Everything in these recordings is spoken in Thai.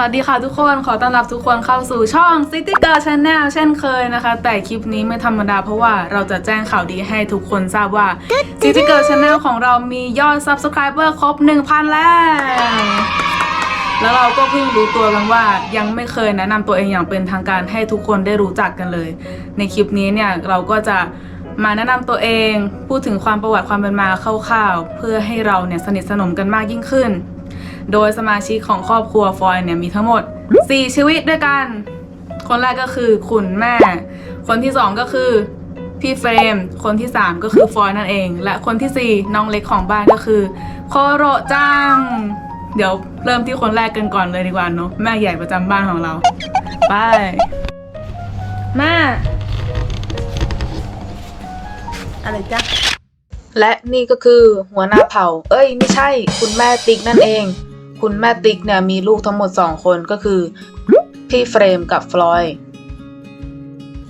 สวัสดีค่ะทุกคนขอต้อนรับทุกคนเข้าสู่ช่อง City Girl Channel เช่นเคยนะคะ แต่คลิปนี้ไม่ธรรมดาเพราะว่าเราจะแจ้งข่าวดีให้ทุกคนทราบว่า City Girl Channel ของเรามียอด Subscriber ครบ 1,000 แล้วแล้วเราก็เพิ่งรู้ตัวกันว่ายังไม่เคยแนะนำตัวเองอย่างเป็นทางการให้ทุกคนได้รู้จักกันเลย ในคลิปนี้เนี่ยเราก็จะมาแนะนำตัวเองพูดถึงความประวัติความเป็นมาคร่าวๆเพื่อให้เราเนี่ยสนิทสนมกันมากยิ่งขึ้น โดยสมาชิกของครอบครัวฟอยเนี่ยมีทั้งหมด 4 ชีวิตด้วยกัน คนแรกก็คือคุณแม่ คนที่ 2 ก็คือพี่เฟรม คนที่ 3 ก็คือฟอยนั่นเอง และคนทีสี่ 4 น้องเล็กของบ้านก็คือโคโรจัง เดี๋ยวเริ่มที่คนแรกกันก่อนเลยดีกว่าเนาะแม่ใหญ่ประจำบ้านของเรา ไปแม่อะไรจ๊ะและนี่ก็คือหัวหน้าเผ่า เอ้ย ไม่ใช่ คุณแม่ติ๊กนั่นเอง คุณแม่ติ๊กเนี่ยมีลูกทั้งหมดสองคนก็คือ พี่เฟรมกับฟลอยด์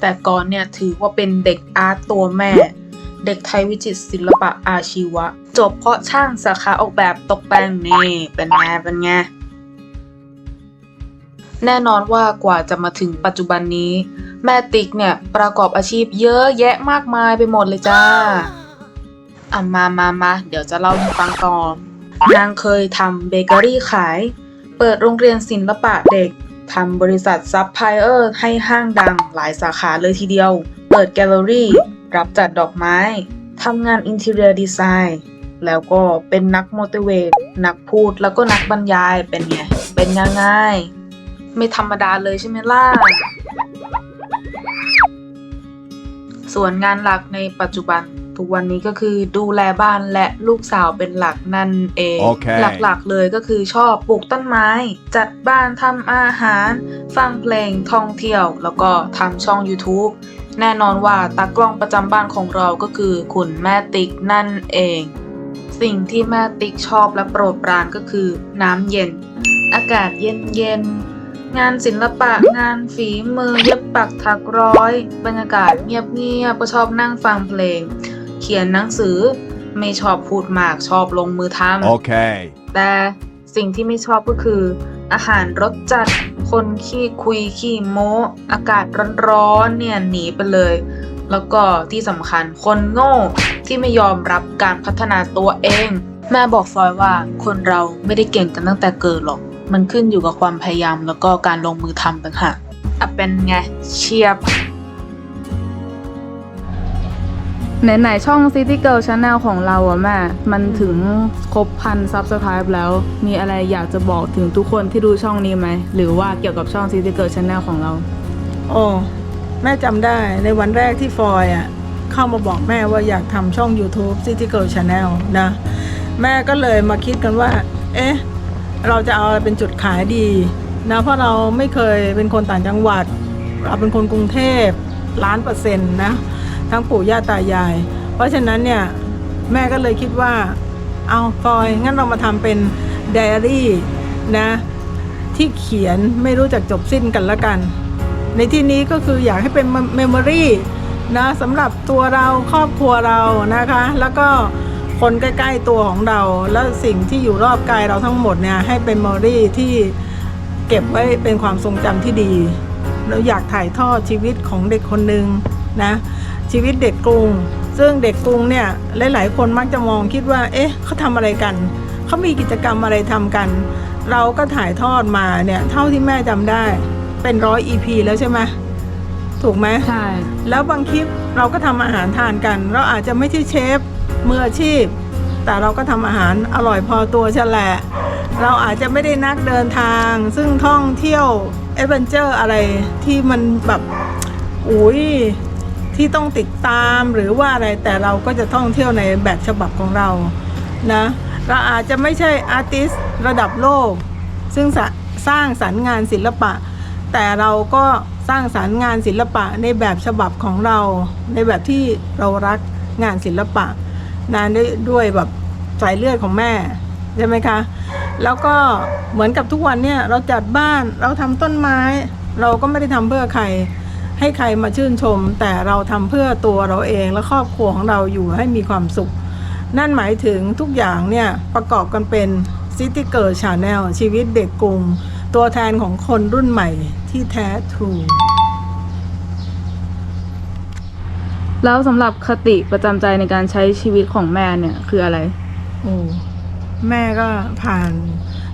แต่ก่อนเนี่ยถือว่าเป็นเด็กอาร์ตตัวแม่ เด็กไทยวิจิตรศิลปะอาชีวะ จบเพราะช่างสาขาออกแบบตกแต่งนี่ เป็นไงเป็นไงแน่นอนว่ากว่าจะมาถึงปัจจุบันนี้ แม่ติ๊กเนี่ยประกอบอาชีพเยอะแยะมากมายไปหมดเลยจ้าอะมามามาเดี๋ยวจะเล่าให้ฟังก่อ นางเคยทำเบเกอรี่ขาย เปิดโรงเรียนศิลปะเด็กทำบริษัทซัพพลายเออร์ให้ห้างดังหลายสาขาเลยทีเดียว เปิดแกลเลอรี่ รับจัดดอกไม้ ทำงานอินเท i รียดีไซน์ แล้วก็เป็นนักโมเ i เวตนักพูดแล้วก็นักบรรยายเป็นไง เป็นยังไง ไม่ธรรมดาเลยใช่ไหมล่ะ ส่วนงานหลักในปัจจุบัน ทุกวันนี้ก็คือดูแลบ้านและลูกสาวเป็นหลักนั่นเองโอเคหลักๆเลยก็คือชอบปลูกต้นไม้ จัดบ้านทำอาหาร ฟังเพลงท่องเที่ยว แล้วก็ทำช่อง YouTube แน่นอนว่าตากล้องประจำบ้านของเราก็คือคุณแม่ติ๊กนั่นเอง สิ่งที่แม่ติ๊กชอบและโปรดปรานก็คือ น้ำเย็น อากาศเย็นๆงานศิลปะงานฝีมือเย็บปักถักร้อย บรรยากาศเงียบๆก็ชอบนั่งฟังเพลงเขียนหนังสือ ไม่ชอบพูดมากชอบลงมือทำ Okay. แต่สิ่งที่ไม่ชอบก็คือ อาหารรสจัด คนขี้คุยขี้โม้อากาศร้อนๆเนี่ยหนีไปเลย แล้วก็ที่สำคัญคนโง่ที่ไม่ยอมรับการพัฒนาตัวเอง แม่บอกฟอยว่าคนเราไม่ได้เก่งกันตั้งแต่เกิดหรอก มันขึ้นอยู่กับความพยายามแล้วก็การลงมือทำต่างหากอะเป็นไงเชียบ ไหนๆช่อง City Girl Channel ของเราอะแม่ มันถึงครบพัน Subscribe แล้ว มีอะไรอยากจะบอกถึงทุกคนที่ดูช่องนี้ไหม หรือว่าเกี่ยวกับช่อง City Girl Channel ของเรา โอ้แม่จำได้ในวันแรกที่ฟอยอะเข้ามาบอกแม่ว่าอยากทำช่อง YouTube City Girl Channel นะ แม่ก็เลยมาคิดกันว่า เอ๊ะ เราจะเอาอะไรเป็นจุดขายดีนะเพราะเราไม่เคยเป็นคนต่างจังหวัด เราเป็นคนกรุงเทพล้านเปอร์เซ็นต์นะ ทั้งปู่ย่าตายาย เพราะฉะนั้นเนี่ยแม่ก็เลยคิดว่า เอาฟอยงั้นเรามาทำเป็นไดอารี่นะที่เขียนไม่รู้จักจบสิ้นกันละกัน ในที่นี้ก็คืออยากให้เป็นเมมโมรีนะสำหรับตัวเราครอบครัวเรานะคะ แล้วก็คนใกล้ ๆ ตัวของเรา แล้วสิ่งที่อยู่รอบกายเราทั้งหมดเนี่ยให้เป็นเมมโมรีที่เก็บไว้เป็นความทรงจำที่ดี เราอยากถ่ายทอดชีวิตของเด็กคนหนึ่งนะ ชีวิตเด็กกรุง ซึ่งเด็กกรุงเนี่ยหลาย ๆ คนมักจะมองคิดว่า เอ๊ะเขาทำอะไรกัน เขามีกิจกรรมอะไรทำกัน เราก็ถ่ายทอดมาเนี่ยเท่าที่แม่จำได้เป็นร้อย EP แล้วใช่ไหมถูกไหมใช่ แล้วบางคลิปเราก็ทำอาหารทานกัน เราอาจจะไม่ใช่เชฟมืออาชีพ แต่เราก็ทำอาหารอร่อยพอตัวฉแหละเราอาจจะไม่ได้นักเดินทาง ซึ่งท่องเที่ยวเอเวนเจอร์อะไรที่มันแบบอุ้ย ที่ต้องติดตามหรือว่าอะไรแต่เราก็จะท่องเที่ยวในแบบฉบับของเรานะเราอาจจะไม่ใช่อาร์ติสระดับโลก ซึ่งสร้างสรรค์งานศิลปะ แต่เราก็สร้างสรรค์งานศิลปะในแบบฉบับของเรา ในแบบที่เรารักงานศิลปะนานด้วยด้วยแบบสายเลือดของแม่ใช่ไหมคะ แล้วก็เหมือนกับทุกวันเนี่ยเราจัดบ้านเราทำต้นไม้ เราก็ไม่ได้ทำเพื่อใคร ให้ใครมาชื่นชม แต่เราทำเพื่อตัวเราเองและครอบครัวของเราอยู่ให้มีความสุข นั่นหมายถึงทุกอย่างเนี่ยประกอบกันเป็น City Girl Channel ชีวิตเด็กกรุง ตัวแทนของคนรุ่นใหม่ที่แท้ทรูแล้วสำหรับคติประจำใจในการใช้ชีวิตของแม่เนี่ยคืออะไร โอ้แม่ก็ผ่าน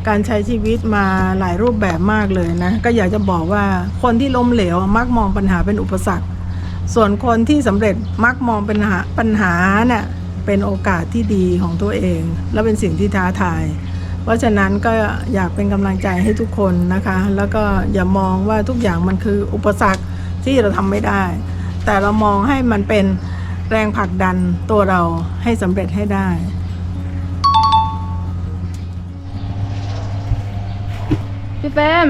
การใช้ชีวิตมาหลายรูปแบบมากเลยนะ ก็อยากจะบอกว่าคนที่ล้มเหลวมักมองปัญหาเป็นอุปสรรค ส่วนคนที่สำเร็จมักมองปัญหาปัญหาเนี่ยเป็นโอกาสที่ดีของตัวเอง และเป็นสิ่งที่ท้าทาย เพราะฉะนั้นก็อยากเป็นกำลังใจให้ทุกคนนะคะ แล้วก็อย่ามองว่าทุกอย่างมันคืออุปสรรคที่เราทำไม่ได้ แต่เรามองให้มันเป็นแรงผลักดันตัวเราให้สำเร็จให้ได้ พี่เฟรม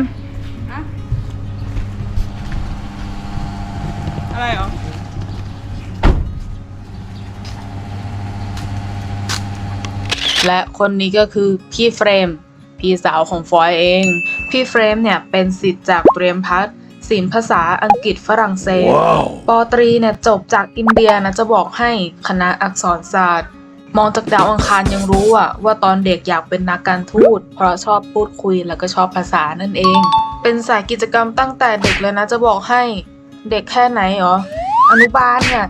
อะไรเหรอ และคนนี้ก็คือพี่เฟรม พี่สาวของฟอยเอง พี่เฟรมเนี่ยเป็นสิทธิ์จากเตรียมพัฒน์ศิลป์ภาษาอังกฤษฝรั่งเศสปอตรีเนี่ยจบจากอินเดียนะจะบอกให้คณะอักษรศาสตร์ มองจากดาวอังคารยังรู้อะว่าตอนเด็กอยากเป็นนักการทูต เพราะชอบพูดคุยแล้วก็ชอบภาษานั่นเอง เป็นสายกิจกรรมตั้งแต่เด็กเลยนะจะบอกให้เด็กแค่ไหนเหรออนุบาลเนี่ย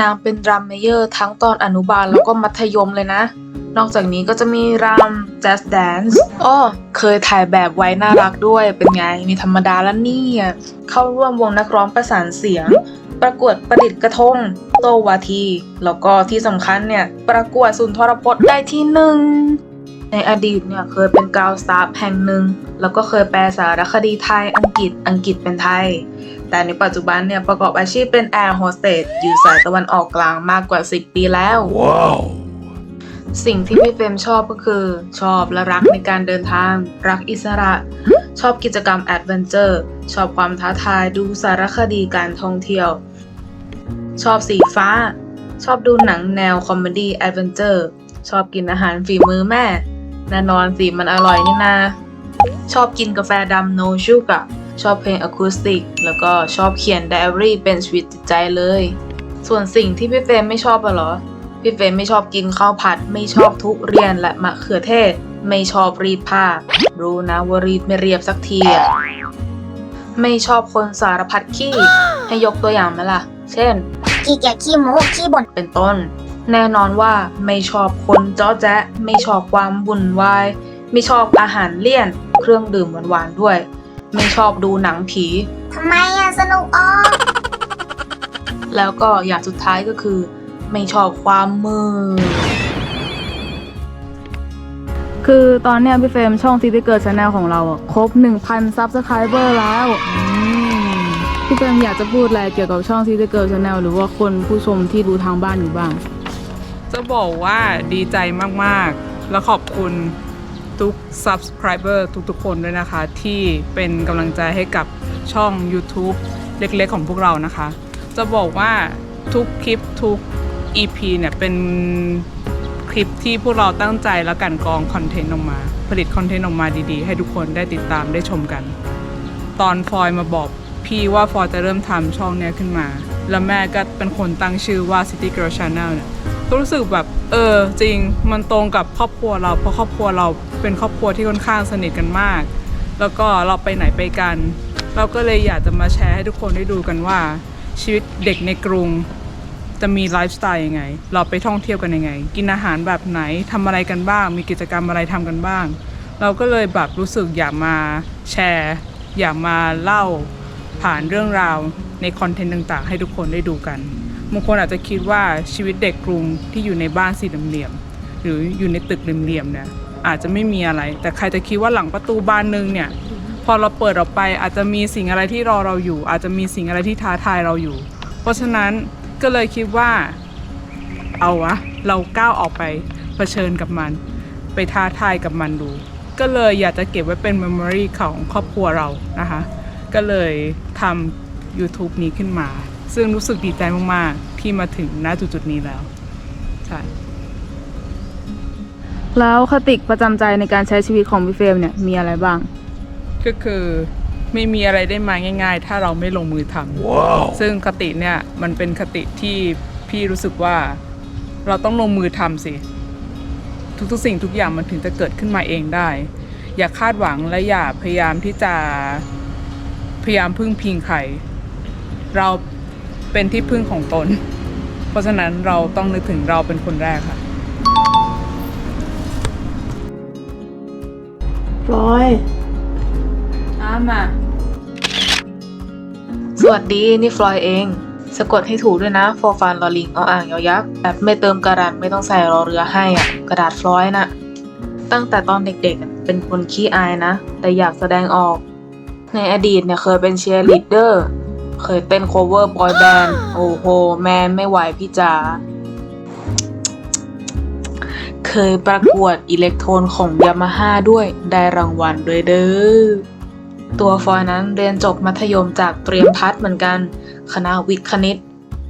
นางเป็นดรัมเมเยอร์ทั้งตอนอนุบาลแล้วก็มัธยมเลยนะ นอกจากนี้ก็จะมีรำแจ๊สแดนซ์อ้อเคยถ่ายแบบไว้น่ารักด้วยเป็นไงมีธรรมดาแล้วนี่เข้าร่วมวงนักร้องประสานเสียง ประกวดประดิษฐ์กระทง โตวาที แล้วก็ที่สำคัญเนี่ย ประกวดสุนทรพจน์ได้ที่หนึ่งในอดีตเนี่ยเคยเป็นกาวสตาฟแห่งหนึ่ง แล้วก็เคยแปลสารคดีไทยอังกฤษอังกฤษเป็นไทย แต่ในปัจจุบันเนี่ยประกอบอาชีพเป็นแอร์โฮสเตสอยู่สายตะวันออกกลางมากกว่า 10 ปีแล้ว Wow. สิ่งที่พี่เฟรมชอบก็คือ ชอบและรักในการเดินทาง รักอิสระ ชอบกิจกรรมแอดเวนเจอร์ ชอบความท้าทายดูสารคดีการท่องเที่ยว ชอบสีฟ้า ชอบดูหนังแนวคอมเมดี้แอดเวนเจอร์ ชอบกินอาหารฝีมือแม่แน่นอนสิมันอร่อยนี่นา ชอบกินกาแฟดำ no sugar ชอบเพลงอะคูสติก แล้วก็ชอบเขียนไดอารี่เป็นชีวิตจิตใจเลย ส่วนสิ่งที่พี่เฟรมไม่ชอบอะเหรอ พี่เฟรมไม่ชอบกินข้าวผัด ไม่ชอบทุเรียนและมะเขือเทศ ไม่ชอบรีดผ้า รู้นะว่ารีดไม่เรียบสักทีอะไม่ชอบคนสารพัดขี้ ให้ยกตัวอย่างไหมล่ะ เช่น ขี้เกียจขี้โม้ขี้บ่นเป็นต้น แน่นอนว่าไม่ชอบคนจ้อแจ๊ะไม่ชอบความวุ่นวาย ไม่ชอบอาหารเลี่ยน เครื่องดื่มหวานๆด้วย ไม่ชอบดูหนังผีทำไมอะสนุกอ๋อแล้วก็อย่างสุดท้ายก็คือ ไม่ชอบความมืดคือตอนเนี้ยพี่เฟรมช่อง City Girl Channel ของเราอะครบ 1,000 Subscriber แล้ว พี่เฟรมอยากจะพูดอะไรเกี่ยวกับช่อง City Girl Channel หรือว่าคนผู้ชมที่ดูทางบ้านอยู่บ้าง จะบอกว่าดีใจมาก ๆ และขอบคุณทุก subscriber ทุก ๆ คนด้วยนะคะ ที่เป็นกำลังใจให้กับช่อง YouTube เล็ก ๆ ของพวกเรานะคะ จะบอกว่าทุกคลิปทุก EP เนี่ยเป็นคลิปที่พวกเราตั้งใจและกันกองคอนเทนต์ออกมา ผลิตคอนเทนต์ออกมาดีๆ ให้ทุกคนได้ติดตามได้ชมกัน ตอนฟอยมาบอก พี่ว่าฟอจะเริ่มทำช่องเนี้ยขึ้นมา แล้วแม่ก็เป็นคนตั้งชื่อว่า City Girl Channel เนี่ยก็รู้สึกแบบเออจริงมันตรงกับครอบครัวเรา เพราะครอบครัวเราเป็นครอบครัวที่ค่อนข้างสนิทกันมาก แล้วก็เราไปไหนไปกัน เราก็เลยอยากจะมาแชร์ให้ทุกคนได้ดูกันว่า ชีวิตเด็กในกรุงจะมีไลฟ์สไตล์ยังไง เราไปท่องเที่ยวกันยังไง กินอาหารแบบไหนทำอะไรกันบ้าง มีกิจกรรมอะไรทำกันบ้าง เราก็เลยแบบรู้สึกอยากมาแชร์ อยากมาเล่า ผ่านเรื่องราวในคอนเทนต์ต่างๆ ให้ทุกคนได้ดูกันบางคนอาจจะคิดว่าชีวิตเด็กกรุงที่อยู่ในบ้านสี่เหลี่ยมหรืออยู่ในตึกเหลี่ยมเนี่ยอาจจะไม่มีอะไร แต่ใครจะคิดว่าหลังประตูบานหนึงเนี่ยพอเราเปิดออกไปอาจจะมีสิ่งอะไรที่รอเราอยู่ อาจจะมีสิ่งอะไรที่ท้าทายเราอยู่ เพราะฉะนั้นก็เลยคิดว่าเอาวะเราก้าวออกไปเผชิญกับมัน ไปท้าทายกับมันดู ก็เลยอยากจะเก็บไว้เป็น memory ของครอบครัวเรานะคะ ก็เลยทำ YouTube นี้ขึ้นมา ซึ่งรู้สึกดีใจมาก ๆ ที่มาถึงณจุดๆนี้แล้ว ใช่ แล้วคติประจำใจในการใช้ชีวิตของพี่เฟรมเนี่ยมีอะไรบ้าง ก็คือไม่มีอะไรได้มาง่าย ๆ ถ้าเราไม่ลงมือทำ Wow. ซึ่งคติเนี่ยมันเป็นคติที่พี่รู้สึกว่าเราต้องลงมือทำสิ ทุกๆสิ่งทุกอย่างมันถึงจะเกิดขึ้นมาเองได้ อย่าคาดหวังและอย่าพยายามที่จะ พยายามพึ่งพิงใครเราเป็นที่พึ่งของตน เพราะฉะนั้นเราต้องนึกถึงเราเป็นคนแรกค่ะฟลอยอามาสวัสดีนี่ฟลอยเอง สะกดให้ถูกด้วยนะฟอฟันลอลิงเอาอ่างยอยักษ์แบบไม่เติมกระดาษไม่ต้องใส่รอเรือให้อะ กระดาษฟลอยน่ะตั้งแต่ตอนเด็กๆอะเป็นคนขี้อายนะ แต่อยากแสดงออก ในอดีตเนี่ยเคยเป็นเชียร์ลีดเดอร์ เคยเต้นโคเวอร์บอยแบนด์โอ้โห แมนไม่ไหวพี่จ๋าเคยประกวดอิเล็กโทรนของยามาฮ่าด้วยได้รางวัลด้วยเด้อ ตัวฟอยนั้นเรียนจบมัธยมจากเตรียมพัฒน์เหมือนกัน คณะวิทย์คณิต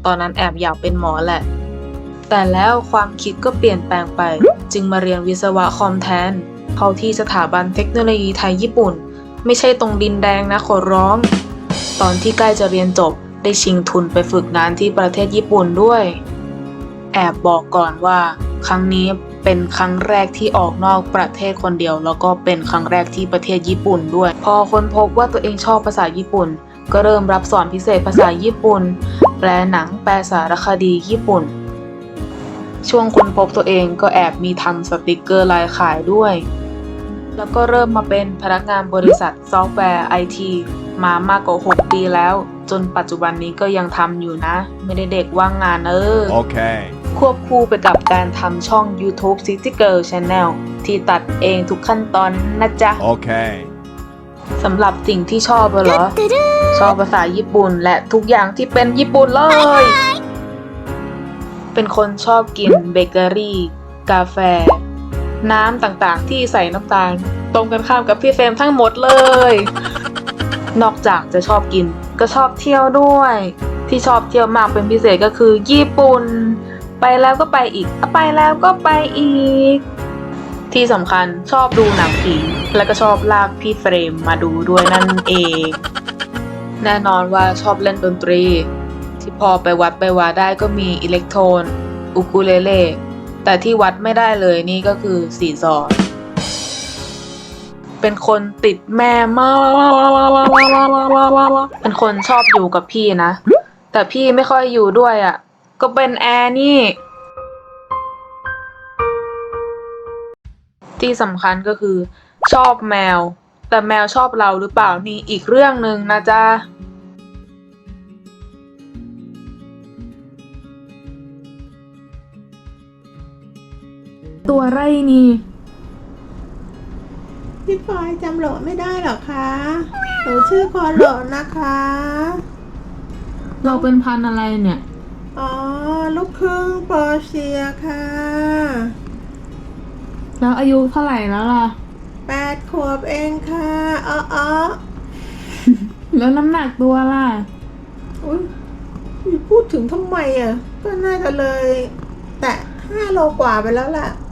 ตอนนั้นแอบอยากเป็นหมอแหละ แต่แล้วความคิดก็เปลี่ยนแปลงไป จึงมาเรียนวิศวะคอมแทน เข้าที่สถาบันเทคโนโลยีไทยญี่ปุ่น ไม่ใช่ตรงดินแดงนะขอร้อง ตอนที่ใกล้จะเรียนจบได้ชิงทุนไปฝึกงานที่ประเทศญี่ปุ่นด้วย แอบบอกก่อนว่า ครั้งนี้เป็นครั้งแรกที่ออกนอกประเทศคนเดียว แล้วก็เป็นครั้งแรกที่ประเทศญี่ปุ่นด้วย พอคนพบว่าตัวเองชอบภาษาญี่ปุ่น ก็เริ่มรับสอนพิเศษภาษาญี่ปุ่น แปลหนังแปลสารคดีญี่ปุ่น ช่วงคนพบตัวเองก็แอบมีทำสติกเกอร์ลายขายด้วย แล้วก็เริ่มมาเป็นพนักงานบริษัทซอฟต์แวร์ไอทีมามากกว่า 6 ปีแล้ว จนปัจจุบันนี้ก็ยังทำอยู่นะ ไม่ได้เด็กว่างงานเออ Okay. ควบคู่ไปกับการทำช่อง YouTube City Girl Channel ที่ตัดเองทุกขั้นตอนนะจ๊ะ Okay. สำหรับสิ่งที่ชอบอะเหรอ ชอบภาษาญี่ปุ่นและทุกอย่างที่เป็นญี่ปุ่นเลย เป็นคนชอบกินเบเกอรี่ กาแฟ น้ำต่างๆ ที่ใส่น้ำตาล ตรงกันข้ามกับพี่เฟรมทั้งหมดเลย นอกจากจะชอบกิน ก็ชอบเที่ยวด้วย ที่ชอบเที่ยวมากเป็นพิเศษก็คือ ญี่ปุ่น ไปแล้วก็ไปอีก ไปแล้วก็ไปอีก ที่สำคัญชอบดูหนังผี แล้วก็ชอบลากพี่เฟรมมาดูด้วยนั่นเอง แน่นอนว่าชอบเล่นดนตรี ที่พอไปวัดไปวาได้ก็มีอิเล็กโทรนอุคูเลเล่ แต่ที่วัดไม่ได้เลยนี่ก็คือสีซอร์เป็นคนติดแม่มากเป็นคนชอบอยู่กับพี่นะ แต่พี่ไม่ค่อยอยู่ด้วยอะ่ะ ก็เป็นแอร์นี่ ที่สำคัญก็คือ ชอบแมว แต่แมวชอบเราหรือเปล่านี่อีกเรื่องหนึ่งนะจ๊ะ ตัวไรนี่ พี่ฟลอยจำโหลไม่ได้หรอคะหนูชื่อคอนโหลนะคะ เราเป็นพันธุ์อะไรเนี่ย อ๋อ ลูกครึ่งโปรเซียค่ะ แล้วอายุเท่าไหร่แล้วล่ะ แปดขวบเองค่ะอ๋ออ๋อแล้วน้ำหนักตัวล่ะ อุ้ยพูดถึงทำไมอะ ก็น่าจะเลย แตะห้าโลกว่าไปแล้วแหละห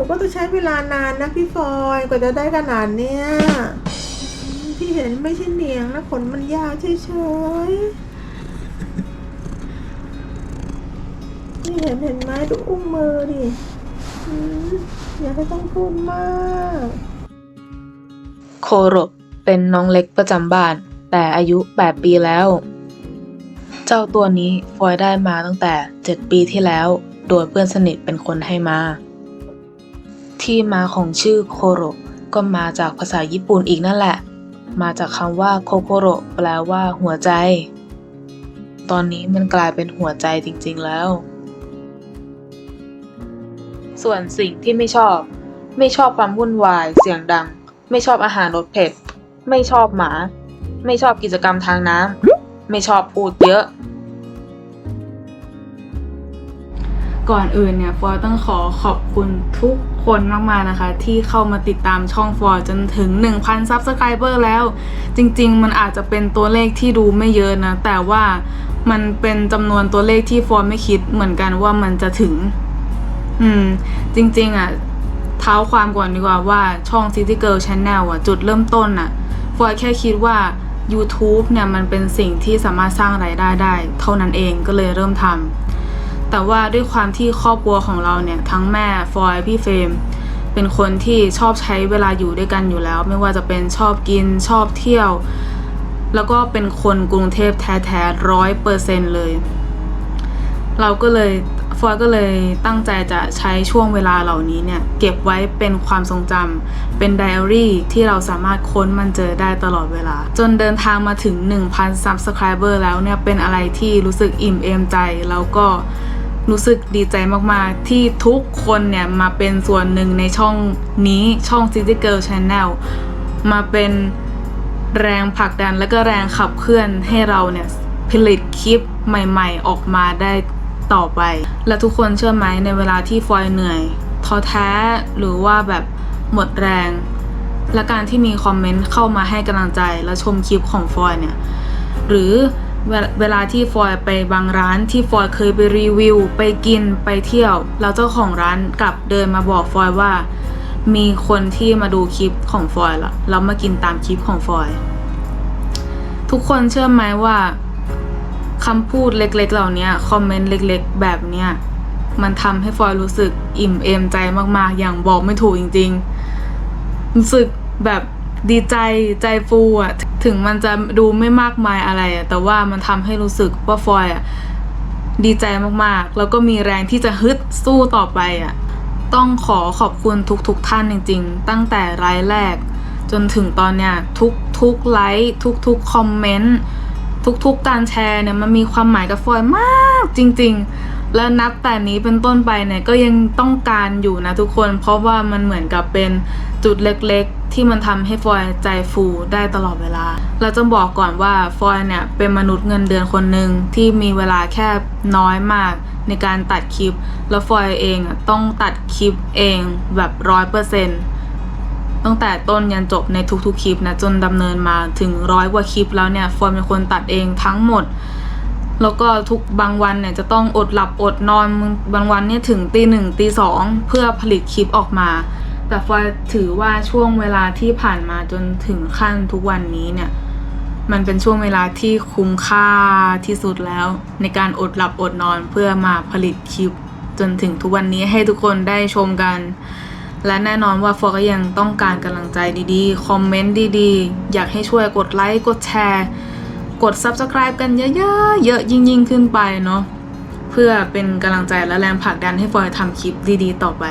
นูก็จะใช้เวลานานนะพี่ฟอยกว่าจะได้ขนาดเนี้ยที่เห็นไม่ใช่เนียงนะขนมันยาวเฉยๆที่เห็นเห็นไหมดูอุ้งมือดิอืมอย่าให้ต้องพูดมาก โคโรเป็นน้องเล็กประจำบ้าน แต่อายุ 8 ปีแล้ว เจ้าตัวนี้ฟอยได้มาตั้งแต่ 7 ปีที่แล้ว โดยเพื่อนสนิทเป็นคนให้มา ที่มาของชื่อโคโรก็มาจากภาษาญี่ปุ่นอีกนั่นแหละ มาจากคำว่าโคโคโรแปลว่า หัวใจ ตอนนี้มันกลายเป็นหัวใจจริงๆแล้ว ส่วนสิ่งที่ไม่ชอบ ไม่ชอบความวุ่นวาย เสียงดัง ไม่ชอบอาหารรสเผ็ด ไม่ชอบหมา ไม่ชอบกิจกรรมทางน้ำไม่ชอบพูดเยอะก่อนอื่นเนี่ยฟอยต้องขอขอบคุณทุก คนมากๆนะคะ ที่เข้ามาติดตามช่องฟอยจนถึง 1,000ซับสไครเบอร์แล้ว จริง ๆ มันอาจจะเป็นตัวเลขที่ดูไม่เยอะนะ แต่ว่ามันเป็นจำนวนตัวเลขที่ฟอยไม่คิดเหมือนกันว่ามันจะถึง อืม จริง ๆ อะ เท้าความก่อนดีกว่าว่าช่อง City Girl Channel อะ จุดเริ่มต้นอะฟอยแค่คิดว่า YouTube เนี่ยมันเป็นสิ่งที่สามารถสร้างรายได้ได้ เท่านั้นเองก็เลยเริ่มทำ แต่ว่าด้วยความที่ครอบครัวของเราเนี่ย ทั้งแม่ฟอยพี่เฟรมเป็นคนที่ชอบใช้เวลาอยู่ด้วยกันอยู่แล้ว ไม่ว่าจะเป็นชอบกินชอบเที่ยว แล้วก็เป็นคนกรุงเทพแท้ๆร้อยเปอร์เซ็นเลย เราก็เลยฟอยก็เลยตั้งใจจะใช้ช่วงเวลาเหล่านี้เนี่ย เก็บไว้เป็นความทรงจำเป็นไดอารี่ที่เราสามารถค้นมันเจอได้ตลอดเวลา จนเดินทางมาถึง 1,000 subscriber แล้วเนี่ย เป็นอะไรที่รู้สึกอิ่มเอมใจแล้วก็ รู้สึกดีใจมากๆ ที่ทุกคนเนี่ยมาเป็นส่วนหนึ่งในช่องนี้ช่อง City Girl Channel มาเป็นแรงผลักดันและก็แรงขับเคลื่อนให้เราเนี่ยผลิตคลิปใหม่ๆ ออกมาได้ต่อไป และทุกคนเชื่อไหมในเวลาที่ฟอยเหนื่อยท้อแท้หรือว่าแบบหมดแรง และการที่มีคอมเมนต์เข้ามาให้กำลังใจและชมคลิปของฟอยเนี่ยหรือ เวลาเวลาที่ฟอยไปบางร้านที่ฟอยเคยไปรีวิว ไปกินไปเที่ยว แล้วเจ้าของร้านกลับเดินมาบอกฟอยว่า มีคนที่มาดูคลิปของฟอยละแล้วมากินตามคลิปของฟอย ทุกคนเชื่อไหมว่าคำพูดเล็กๆ เหล่านี้คอมเมนต์เล็กๆ แบบเนี้ยมันทำให้ฟอยรู้สึกอิ่มเอมใจมากๆ อย่างบอกไม่ถูกจริงๆ รู้สึกแบบดีใจใจฟูอะ ถึงมันจะดูไม่มากมายอะไรอะแต่ว่ามันทำให้รู้สึกว่าฟอยอะดีใจมากๆ แล้วก็มีแรงที่จะฮึดสู้ต่อไปอะต้องขอขอบคุณทุกๆท่านจริง ๆ ตั้งแต่รายแรก จนถึงตอนเนี้ยทุกๆไลค์ทุกๆคอมเมนต์ทุกๆการแชร์เนี่ยมันมีความหมายกับฟอยมากจริง ๆ และนับแต่นี้เป็นต้นไปเนี่ยก็ยังต้องการอยู่นะทุกคน เพราะว่ามันเหมือนกับเป็นจุดเล็กๆ ที่มันทำให้ฟอยใจฟูได้ตลอดเวลา เราจะบอกก่อนว่าฟอยเนี่ยเป็นมนุษย์เงินเดือนคนหนึ่งที่มีเวลาแค่น้อยมากในการตัดคลิป แล้วฟอยเองอะต้องตัดคลิปเองแบบร้อยเปอร์เซ็นต์ตั้งแต่ต้นยันจบในทุกๆคลิปนะจนดำเนินมาถึงร้อยกว่าคลิปแล้วเนี่ยฟอร์มเป็นคนตัดเองทั้งหมด แล้วก็ทุกบางวันเนี่ยจะต้องอดหลับอดนอนบางวันเนี่ยถึงตีหนึ่งตีสองเพื่อผลิตคลิปออกมา แต่ฟอยถือว่าช่วงเวลาที่ผ่านมาจนถึงขั้นทุกวันนี้เนี่ย มันเป็นช่วงเวลาที่คุ้มค่าที่สุดแล้ว ในการอดหลับอดนอนเพื่อมาผลิตคลิป จนถึงทุกวันนี้ให้ทุกคนได้ชมกัน และแน่นอนว่าฟอก็ยังต้องการกำลังใจดีๆ คอมเมนต์ดีๆ อยากให้ช่วยกดไลค์กดแชร์ กด Subscribe กันเยอะๆ เยอะยิ่งๆ ขึ้นไปเนาะเพื่อเป็นกำลังใจและแรงผลักดันให้ฟอยทำคลิปดีๆ ต่อไป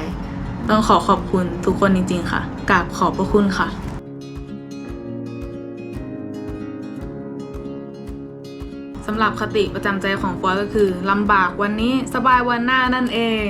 ต้องขอขอบคุณทุกคนจริง ๆ ค่ะกราบขอบพระคุณค่ะสำหรับคติประจำใจของฟอยก็คือลำบากวันนี้สบายวันหน้านั่นเอง